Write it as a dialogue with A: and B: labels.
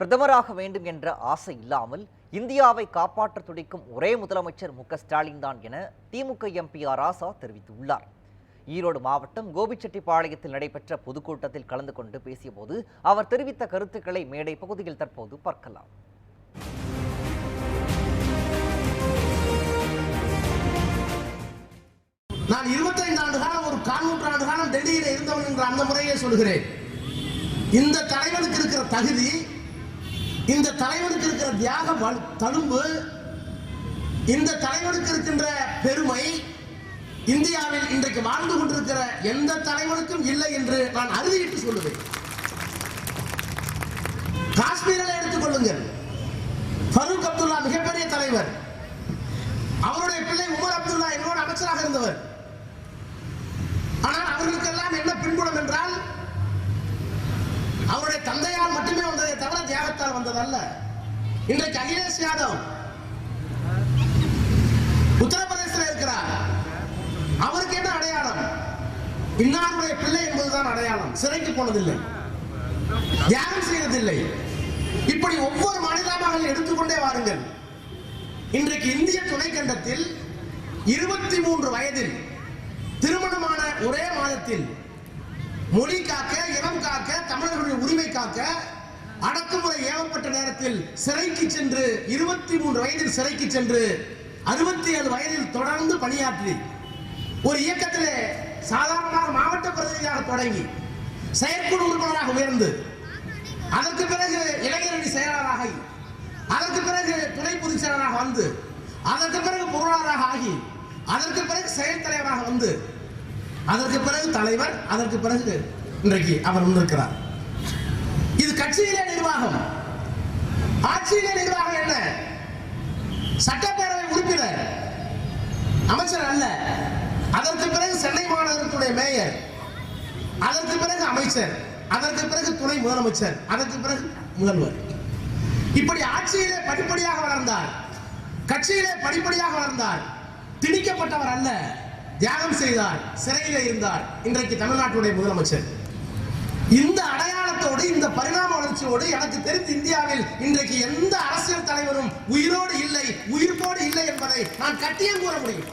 A: பிரதமராக வேண்டும் என்ற ஆசை இல்லாமல் இந்தியாவை காப்பாற்ற துடிக்கும் ஒரே முதலமைச்சர் மு ஸ்டாலின் தான் என திமுக எம்பி ஆர் ராசா தெரிவித்துள்ளார். ஈரோடு மாவட்டம் கோபிச்செட்டிப்பாளையத்தில் நடைபெற்ற பொதுக்கூட்டத்தில் கலந்து கொண்டு பேசியபோது அவர் தெரிவித்த கருத்துக்களை மேடை பகுதியில் தற்போது பார்க்கலாம்.
B: நான் 25 ஆண்டு காலம் ஒரு கால் நூற்றாண்டு காலம் டெல்லியில் இருந்தவன் என்ற அந்த முறையே சொல்கிறேன். இந்த தலைவனுக்கு இருக்கிற தகுதி இந்த தலைவனுக்கு இருக்கிற தியாக தழும்பு இந்த தலைவனுக்கு இருக்கின்ற பெருமை இந்தியாவில் இன்றைக்கு வாழ்ந்து கொண்டிருக்கிற எந்த தலைவனுக்கும் இல்லை என்று நான் அறுதியிட்டு சொல்லுவேன். காஷ்மீரில் எடுத்துக்கொள்ளுங்கள் ஃபரூக் அப்துல்லா மிகப்பெரிய தலைவர். அவருடைய பிள்ளை உமர் அப்துல்லா என்னோட அமைச்சராக இருந்தவர். தவிர வந்ததல்ல. இன்றைக்கு அகிலேஷ் யாதவ் உத்தரப்பிரதேசத்தில் இருக்கிறார். அவருக்கு என்ன அடையாளம்? இன்னாருடைய பிள்ளை என்பதுதான் அடையாளம். சிறைக்கு போனதில்லை. தியானம் செய்ததில்லை. இப்படி ஒவ்வொரு மாநிலமாக எடுத்துக்கொண்டே வாருங்கள். இன்றைக்கு இந்திய துணைக்கண்டத்தில் இருபத்தி மூன்று வயதில் திருமணமான ஒரே மாதத்தில் மொழி காக்க இனம் காக்க தமிழர்களுடைய உரிமை காக்க அடக்குமுறை ஏவப்பட்ட நேரத்தில் சிறைக்கு சென்று இருபத்தி மூன்று வயதில் சிறைக்கு சென்று அறுபத்தி ஏழு வயதில் தொடர்ந்து பணியாற்றி ஒரு இயக்கத்திலே சாதாரணமாக மாவட்ட பிரதிநிதியாக தொடங்கி செயற்குழு உறுப்பினராக உயர்ந்து அதற்கு பிறகு இளைஞரணி செயலாளராக அதற்கு பிறகு துணை பொதுச் செயலராக வந்து அதற்கு பிறகு பொருளாளராக ஆகி அதற்கு பிறகு செயல் தலைவராக வந்து அதற்கு பிறகு தலைவர் அதற்கு பிறகு இன்றைக்கு அவர் வந்திருக்கிறார். கட்சியிலே நிர்வாகம். ஆட்சியிலே நிர்வாகம் என்ன? சட்டப்பேரவை உறுப்பினர் அமைச்சர் அல்ல. அதற்கு பிறகு சென்னை மாநகரத்துடைய மேயர் அதற்கு பிறகு அமைச்சர் அதற்கு பிறகு துணை முதலமைச்சர் அதற்கு பிறகு முதல்வர். இப்படி ஆட்சியிலே படிப்படியாக வளர்ந்தார். கட்சியிலே படிப்படியாக வளர்ந்தார். திணிக்கப்பட்டவர் அல்ல. தியாகம் செய்தார். சிறையில் இருந்தார். இன்றைக்கு தமிழ்நாட்டுடைய முதலமைச்சர். இந்த அடையாளத்தோடு இந்த பரிணாம வளர்ச்சியோடு எனக்கு தெரிந்து இந்தியாவில் இன்றைக்கு எந்த அரசியல் தலைவரும் உயிரோடு இல்லை உயிர்ப்போடு இல்லை என்பதை நான் கட்டியம் கூற முடியும்.